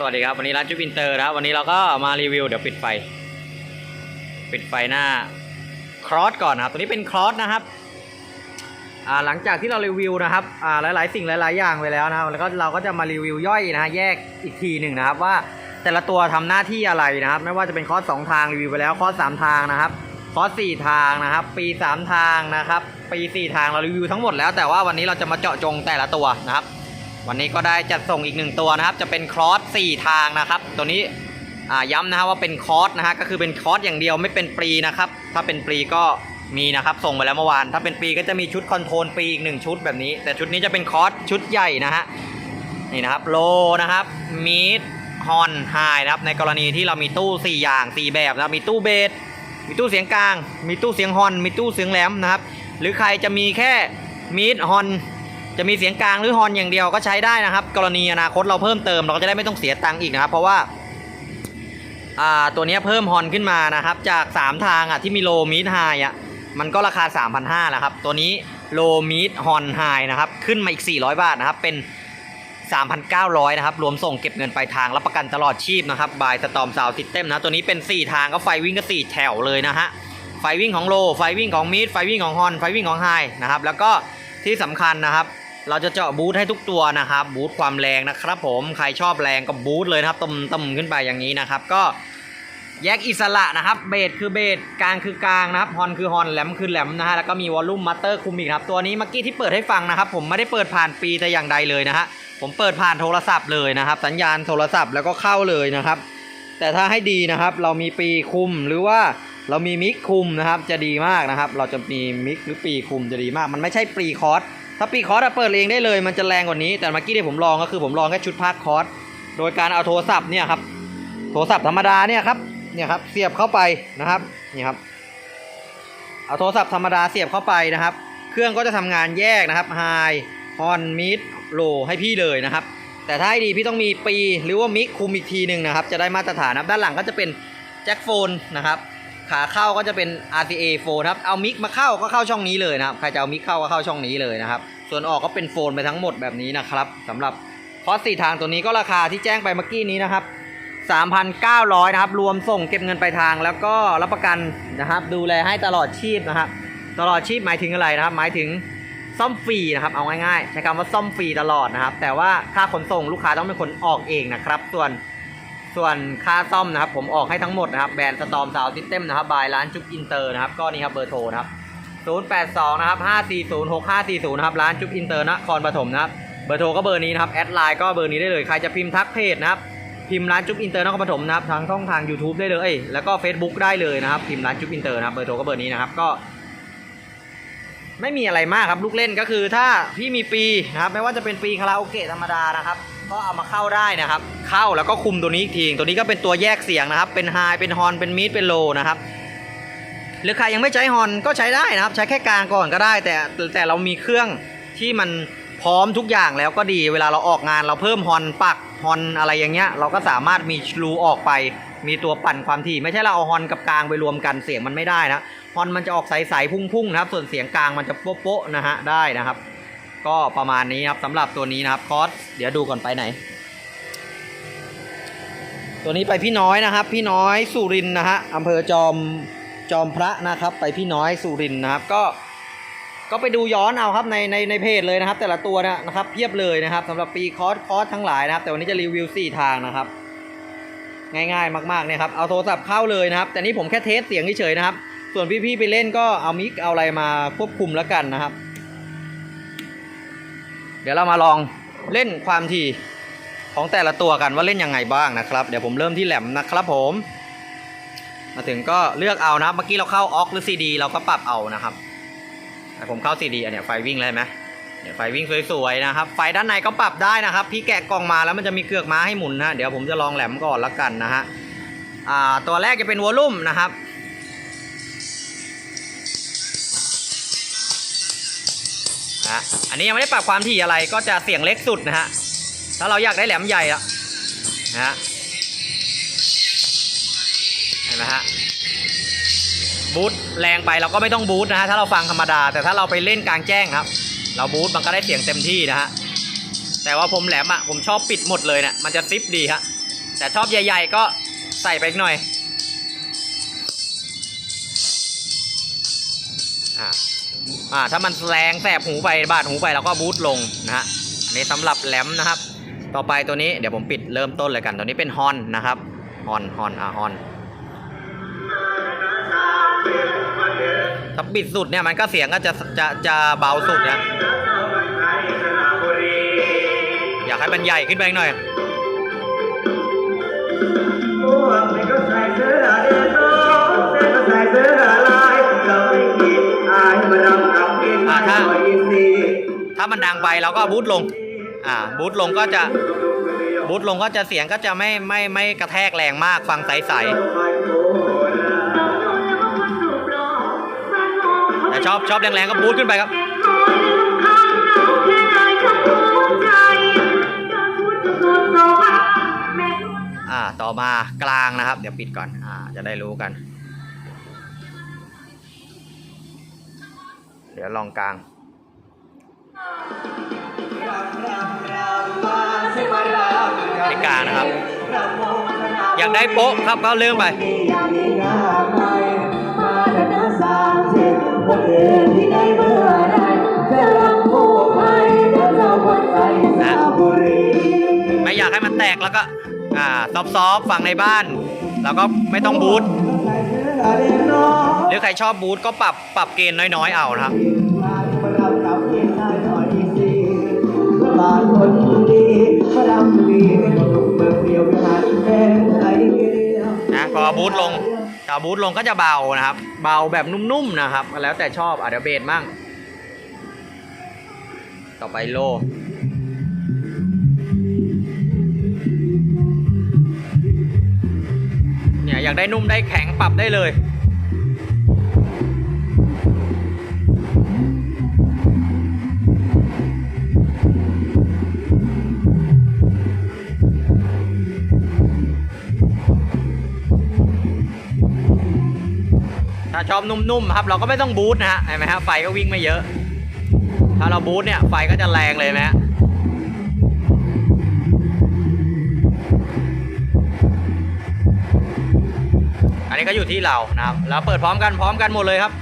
สวัสดีครับวันนี้ร้านจุบินเตอร์นะครับ วันนี้เราก็มารีวิวเดี๋ยวปิดไฟ ปิดไฟหน้าครอสก่อนนะครับ ตัวนี้เป็นครอสนะครับหลังจากที่เรารีวิวนะครับหลาย ๆ สิ่งหลาย ๆ อย่างไปแล้วนะครับแล้วก็เราก็จะมารีวิวย่อยนะฮะแยกอีกทีหนึ่งนะครับ ว่าแต่ละตัวทำหน้าที่อะไรนะครับ ไม่ว่าจะเป็นคอร์สสองทางรีวิวไปแล้วคอร์สสามทางนะครับคอร์สสี่ทางนะครับ ปีสามทางนะครับ ปีสี่ทางเรารีวิวทั้งหมดแล้วแต่ว่าวันนี้เราจะมาเจาะจงแต่ละตัวนะครับ วันนี้ก็ได้จัดส่งอีกหนึ่งตัวนะครับ จะเป็นครอส4ทางนะครับ ตัวนี้ย้ำนะครับว่าเป็นคอร์สนะฮะก็คือเป็นคอร์สอย่างเดียวไม่เป็นปรีนะครับ ถ้าเป็นปรีก็มีนะครับ ส่งไปแล้วเมื่อวาน ถ้าเป็นปรีก็จะมีชุดคอนโทรลปรีอีกหนึ่งชุดแบบนี้ แต่ชุดนี้จะเป็นคอร์สชุดใหญ่นะฮะนี่นะครับโลนะครับมีดฮอนไฮนะครับ ในกรณีที่เรามีตู้ 4 อย่าง 4 แบบนะครับมีตู้เบสมีตู้เสียงกลาง มีตู้เสียงฮอน มีตู้เสียงแหลมนะครับ หรือใครจะมีแค่มีดฮอน จะมีเสียงกลางหรือฮอนอย่างเดียวก็ใช้ได้นะครับ กรณีอนาคตเราเพิ่มเติมเราก็จะได้ไม่ต้องเสียตังค์อีกนะครับ เพราะว่าอ่าตัวนี้เพิ่มฮอนขึ้นมานะครับ จาก 3 ทางอะที่มีโลมิดไฮอะมันก็ราคา 3,500แล้วครับ ตัวนี้โลมิดฮอนไฮนะครับขึ้นมาอีก 400 บาทนะครับ เป็น 3,900 นะครับ รวมส่งเก็บเงินปลายทางรับประกันตลอดชีพนะครับบายสตอมซาวซิสเต็มนะตัวนี้เป็น 4 ทางก็ไฟวิ่งก็ 4 แถวเลยนะฮะไฟวิ่งของโลไฟวิ่งของมิดไฟวิ่งของฮอนไฟวิ่งของไฮนะครับแล้วก็ที่สำคัญนะครับ เราจะเจาะบูทให้ทุกตัวนะครับ บูทความแรงนะครับผมใครชอบแรงก็บูทเลยนะครับต่ำต่ำขึ้นไปอย่างนี้นะครับ ก็แยกอิสระนะครับ เบสคือเบสกลางคือกลางนะครับฮอนคือฮอนแหลมคือแหลมนะฮะแล้วก็มีวอลลุ่มมัตเตอร์คุมอีกครับ ตัวนี้เมื่อกี้ที่เปิดให้ฟังนะครับ ผมไม่ได้เปิดผ่านปีแต่อย่างใดเลยนะฮะผมเปิดผ่านโทรศัพท์เลยนะครับ สัญญาณโทรศัพท์แล้วก็เข้าเลยนะครับ แต่ถ้าให้ดีนะครับ เรามีปีคุมหรือว่าเรามีมิกคุมนะครับ จะดีมากนะครับ เราจะมีมิกหรือปีคุมจะดีมาก มันไม่ใช่ปีคอร์ส ถ้าปีคอร์สเปิดเองได้เลยมันจะแรงกว่านี้ แต่เมื่อกี้ที่ผมลองก็คือผมลองแค่ชุดพาร์ทคอร์สโดยการเอาโทรศัพท์เนี่ยครับโทรศัพท์ธรรมดาเนี่ยครับเนี่ยครับเสียบเข้าไปนะครับนี่ครับเอาโทรศัพท์ธรรมดาเสียบเข้าไปนะครับ เครื่องก็จะทำงานแยกนะครับไฮฮอนมิดโลให้พี่เลยนะครับ แต่ถ้าให้ดีพี่ต้องมีปีหรือว่ามิกคุมอีกทีหนึ่งนะครับ จะได้มาตรฐานนะด้านหลังก็จะเป็นแจ็คโฟนนะครับ ขาเข้าก็จะเป็น RCA โฟนครับ เอามิกมาเข้าก็เข้าช่องนี้เลยนะครับ ใครจะเอามิกเข้าก็เข้าช่องนี้เลยนะครับ ส่วนออกก็เป็นโฟนไปทั้งหมดแบบนี้นะครับสำหรับคอสสี่ทางตัวนี้ก็ราคาที่แจ้งไปเมื่อกี้นี้นะครับ3,900นะครับ รวมส่งเก็บเงินปลายทาง แล้วก็รับประกันนะครับ ดูแลให้ตลอดชีพนะครับ ตลอดชีพหมายถึงอะไรนะครับ หมายถึงซ่อมฟรีนะครับ เอาง่ายๆ ใช้คำว่าซ่อมฟรีตลอดนะครับ แต่ว่าค่าขนส่งลูกค้าต้องเป็นคนออกเองนะครับ ส่วน ส่วนค่าซ่อมนะครับ ผมออกให้ทั้งหมดนะครับแบรนด์สตอมซาวซิสเต็มนะครับบายร้านจุ๊บอินเตอร์นะครับก็นี่ครับเบอร์โทรนะครับ082นะครับ540 6540นะครับร้านจุ๊บอินเตอร์นครปฐมนะครับเบอร์โทรก็เบอร์นี้นะครับแอดไลน์ก็เบอร์นี้ได้เลยใครจะพิมพ์ทักเพจนะครับพิมพ์ร้านจุ๊บอินเตอร์นครปฐมนะครับทางช่องทาง YouTube ได้เลยแล้วก็ Facebook ได้เลยนะครับพิมพ์ร้านจุ๊บอินเตอร์นะครับเบอร์โทรก็เบอร์นี้นะครับก็ไม่มีอะไรมากครับลูกเล่นก็คือถ้าพี่มีปีนะครับไม่ว่าจะเป็นปีคาราโอเกะธรรมดานะครับ ก็เอามาเข้าได้นะครับ เข้าแล้วก็คุมตัวนี้อีกทีตัวนี้ก็เป็นตัวแยกเสียงนะครับ เป็นไฮเป็นฮอนเป็นมิดเป็นโลนะครับ หรือใครยังไม่ใช้ฮอนก็ใช้ได้นะครับ ใช้แค่กลางก่อนก็ได้ แต่แต่เรามีเครื่องที่มันพร้อมทุกอย่างแล้วก็ดีเวลาเราออกงานเราเพิ่มฮอนปักฮอนอะไรอย่างเงี้ย เราก็สามารถมีรูออกไป มีตัวปั่นความถี่ ไม่ใช่เราเอาฮอนกับกลางไปรวมกันเสียงมันไม่ได้นะฮอนมันจะออกใสๆพุ่งๆนะครับ ส่วนเสียงกลางมันจะโป๊ะๆนะฮะได้นะครับ ก็ประมาณนี้ครับสำหรับตัวนี้นะครับคอสเดี๋ยวดูก่อนไปไหน ตัวนี้ไปพี่น้อยนะครับ พี่น้อยสุรินนะฮะอำเภอจอมจอมพระนะครับ ไปพี่น้อยสุรินนะครับ ก็ก็ไปดูย้อนเอาครับในในในเพจเลยนะครับ แต่ละตัวนะครับเพียบเลยนะครับสำหรับปีคอสคอสทั้งหลายนะครับ แต่วันนี้จะรีวิว 4 ทางนะครับ ง่ายๆ มากๆเนี่ยครับเอาโทรศัพท์เข้าเลยนะครับ แต่นี่ผมแค่เทสเสียงเฉยๆนะครับ ส่วนพี่ๆไปเล่นก็เอามิกเอาอะไรมาควบคุมแล้วกันนะครับ เดี๋ยวเรามาลองเล่นความถี่ของแต่ละตัวกันว่าเล่นยังไงบ้างนะครับ เดี๋ยวผมเริ่มที่แหลมนะครับผม มาถึงก็เลือกเอานะครับ เมื่อกี้เราเข้าออกหรือซีดีเราก็ปรับเอานะครับผมเข้าซีดีอันนี้ไฟวิ่งเลยไหมเนี่ยไฟวิ่งสวยๆนะครับ ไฟด้านในก็ปรับได้นะครับ พี่แกะกล่องมาแล้วมันจะมีเกือกม้าให้หมุนนะ เดี๋ยวผมจะลองแหลมก่อนละกันนะฮะ อ่า ตัวแรกจะเป็นวอลลุ่มนะครับ นะ อันนี้ยังไม่ได้ปรับความถี่อะไรก็จะเสียงเล็กสุดนะฮะ ถ้าเราอยากได้แหลมใหญ่อะนะฮะ เห็นไหมฮะ บูทแรงไปเราก็ไม่ต้องบูทนะฮะ ถ้าเราฟังธรรมดา แต่ถ้าเราไปเล่นกลางแจ้งครับ เราบูทมันก็ได้เสียงเต็มที่นะฮะ แต่ว่าผมแหลมอะผมชอบปิดหมดเลยเนี่ย มันจะซิปดีฮะ แต่ชอบใหญ่ ๆ ก็ใส่ไปหน่อย อ่า อ่าถ้ามันแรงแสบหูไปบาดหูไปเราก็บูทลงนะฮะอันนี้สำหรับแหลมนะครับ ต่อไปตัวนี้เดี๋ยวผมปิดเริ่มต้นเลยกัน ตัวนี้เป็นฮอนนะครับฮอนฮอนอ่าฮอนถ้าปิดสุดเนี่ยมันก็เสียงก็จะจะจะเบาสุดนะอยากให้มันใหญ่ขึ้นไปหน่อย ถ้ามันดังไปเราก็บูทลง อ่า บูทลงก็จะ บูทลงก็จะเสียงก็จะไม่ไม่ไม่กระแทกแรงมาก ฟังใสๆแต่ชอบชอบแรงๆก็บูทขึ้นไปครับอ่า ต่อมากลางนะครับ เดี๋ยวปิดก่อน อ่า จะได้รู้กัน เดี๋ยวลองกลาง ในกานะครับ อยากได้โป๊ะครับก็เริ่มไปไม่อยากให้มันแตกแล้วก็ อ่าซอฟๆฟังในบ้าน แล้วก็ไม่ต้องบูทหรือใครชอบบูทก็ปรับปรับเกณฑ์น้อยๆเอานะครับ นะพอบูทลงถ้าบูทลงก็จะเบานะครับ เบาแบบนุ่มๆนะครับ แล้วแต่ชอบอะเดี๋ยวเบสมั่งต่อไปโลเนี่ยอยากได้นุ่มได้แข็งปรับได้เลย ถ้าชอบนุ่มๆครับ เราก็ไม่ต้องบูทนะฮะเห็นไหมฮะไฟก็วิ่งไม่เยอะ ถ้าเราบูทเนี่ยไฟก็จะแรงเลยไหมฮะอันนี้ก็อยู่ที่เรานะครับเราเปิดพร้อมกันพร้อมกันหมดเลยครับ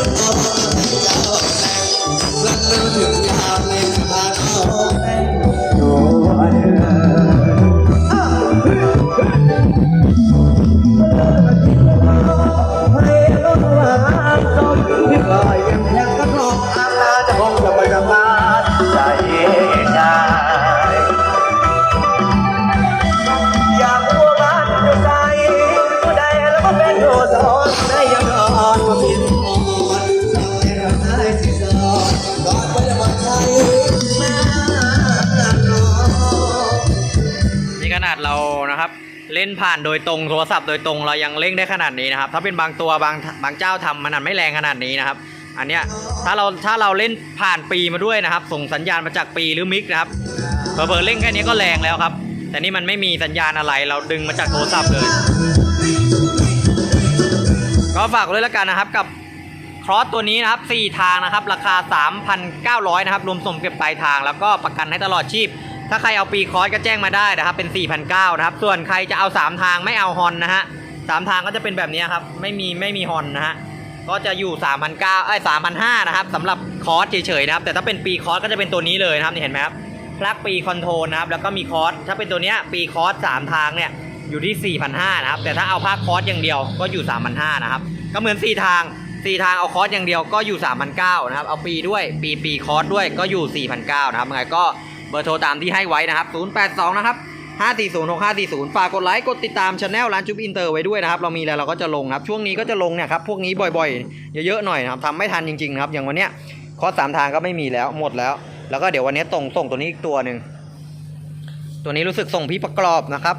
แล่นผ่านโดยตรงโทรศัพท์โดยตรงเรายังเล่งได้ขนาดนี้นะครับ ถ้าเป็นบางตัวบางบางเจ้าทำมันไม่แรงขนาดนี้นะครับ อันเนี้ยถ้าเราถ้าเราเล่นผ่านปีมาด้วยนะครับ ส่งสัญญาณมาจากปีหรือมิกนะครับเผลอๆเล่นแค่นี้ก็แรงแล้วครับ แต่นี่มันไม่มีสัญญาณอะไรเราดึงมาจากโทรศัพท์เลย ก็ฝากไว้ด้วยแล้วกันนะครับกับครอสตัวนี้นะครับ 4 ทางนะครับ ราคา 3,900 นะครับ รวมส่งเก็บปลายทาง แล้วก็ประกันให้ตลอดชีพ ถ้าใครเอาปีคอร์สก็แจ้งมาได้นะครับ เป็น 4,900นะครับ ส่วนใครจะเอา 3 ทางไม่เอาฮอนนะฮะสามทางก็จะเป็นแบบนี้ครับ ไม่มีไม่มีฮอนนะฮะ ก็จะอยู่ 3,900เอ้3,500นะครับสำหรับคอร์สเฉยๆนะครับ แต่ถ้าเป็นปีคอร์สก็จะเป็นตัวนี้เลยนะครับนี่เห็นไหมครับพลักปีคอนโทรนะครับ แล้วก็มีคอร์สถ้าเป็นตัวเนี้ยปีคอร์ส3ทางเนี่ยอยู่ที่ 4,500นะครับ แต่ถ้าเอาภาคคอร์สอย่างเดียวก็อยู่ 3,500นะครับ ก็เหมือน 4 ทาง 4 ทางเอาคอร์สอย่างเดียวก็อยู่ 3,900นะครับ เอาปีด้วย ปีปีคอร์สด้วยก็อยู่ 4,900นะครับยังไงก็ เบอร์โทรตามที่ให้ไว้นะครับ 082 นะครับ 540 6540 ฝากกดไลค์ กดติดตามช anel ร้านจุ๊บอินเตอร์ไว้ด้วยนะครับ เรามีอะไรเราก็จะลงครับ ช่วงนี้ก็จะลงเนี่ยครับ พวกนี้บ่อยๆ เยอะๆหน่อยนะครับทำไม่ทันจริงๆนะครับ อย่างวันเนี้ยคอสสามทางก็ไม่มีแล้วหมดแล้ว แล้วก็เดี๋ยววันนี้ส่งส่งตัวนี้อีกตัวหนึ่ง ตัวนี้รู้สึกส่งพี่ประกอบนะครับ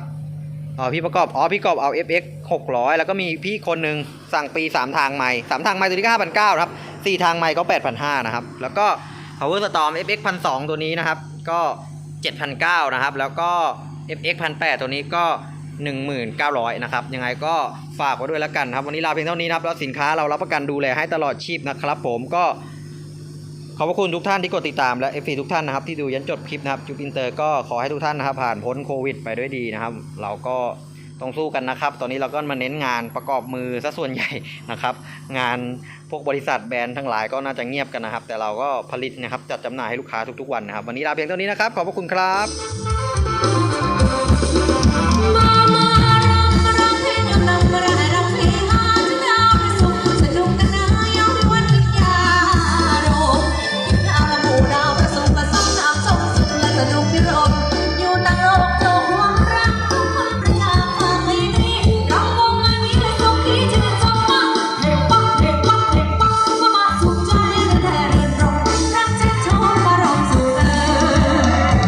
อ๋อพี่ประกอบ อ๋อ พี่ประกอบเอา FX 600 แล้วก็มีพี่คนหนึ่งสั่งปี 3 ทางใหม่ 3 ทางใหม่ตัวนี้ก็5,900ครับ 4 ทางใหม่ก็ 8,500นะครับ แล้วก็ Power Storm FX 1,200 ตัวนี้นะครับ ก็ 7,900 นะครับ แล้วก็ FX 1,800 ตัวนี้ก็ 1,900 นะครับ ยังไงก็ฝากไว้ด้วยแล้วกันครับ วันนี้ลาเพียงเท่านี้นะครับ แล้วสินค้าเรารับประกันดูแลให้ตลอดชีพนะครับ ผมก็ ขอบพระคุณทุกท่านที่กดติดตามและ FC ทุกท่านนะครับ ที่ดูยันจบคลิปนะครับจูปินเตอร์ก็ขอให้ทุกท่านนะครับผ่านพ้นโควิด ไปด้วยดีนะครับ เราก็ ต้องสู้กันนะครับ ตอนนี้เราก็มาเน้นงานประกอบมือซะส่วนใหญ่นะครับ งานพวกบริษัทแบรนด์ทั้งหลายก็น่าจะเงียบกันนะครับ แต่เราก็ผลิตนะครับจัดจำหน่ายให้ลูกค้าทุกๆวันนะครับ วันนี้ลาเพียงเท่านี้นะครับ ขอบพระคุณครับ